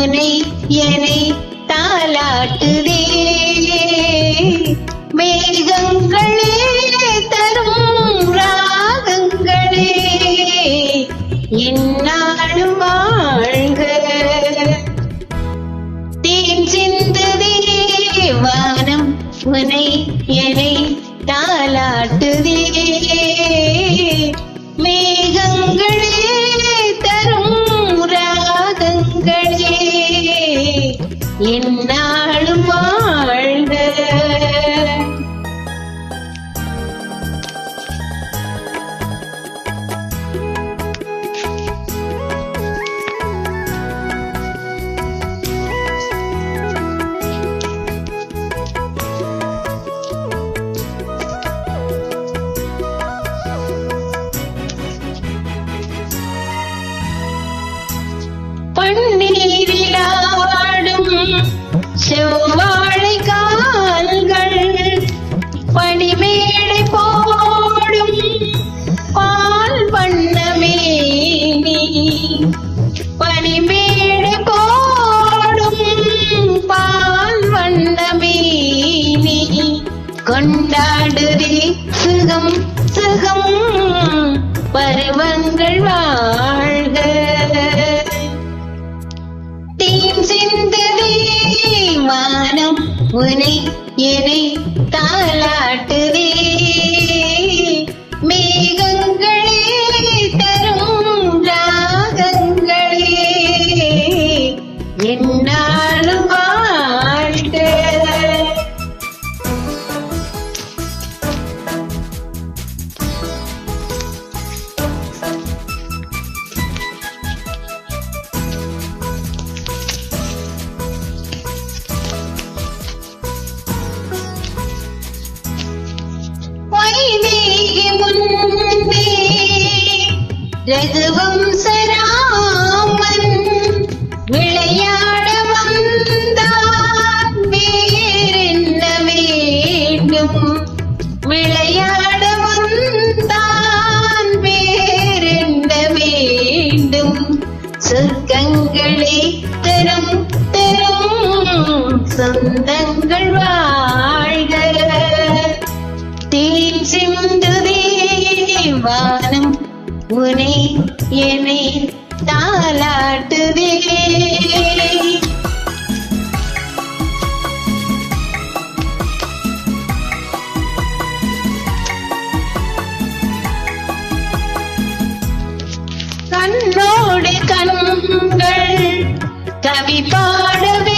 உனை எனை தாளாட்டுதே. மேகங்களே தரும் ராகங்களே என்னாலும் வாழ்க. தேன் சிந்ததே வானம் உனை எனை தாளாட்டுதே. மேகங்களே தரும் ராகங்களே கொண்டாடுதே சுகம் சுகம் பருவங்கள் வாழ்க. தீம் சிந்ததே மானம் உனை என்னை தாலாட்டுதே மேகங்களே தரும் ராகங்களே என்னாலும் வா ரகுவம்சராமன் விளையாட வந்தான் வேறென்ன வேண்டும்? விளையாட வந்தான் வேறென்ன வேண்டும்? சொர்க்கங்களே தரும் தரும் சொந்தங்கள் வாழ்க. தேன் சிந்துதே வானம் உனை என்னை தாளாட்டுவே. கண்ணோடு கண்கள் கவி பாடவே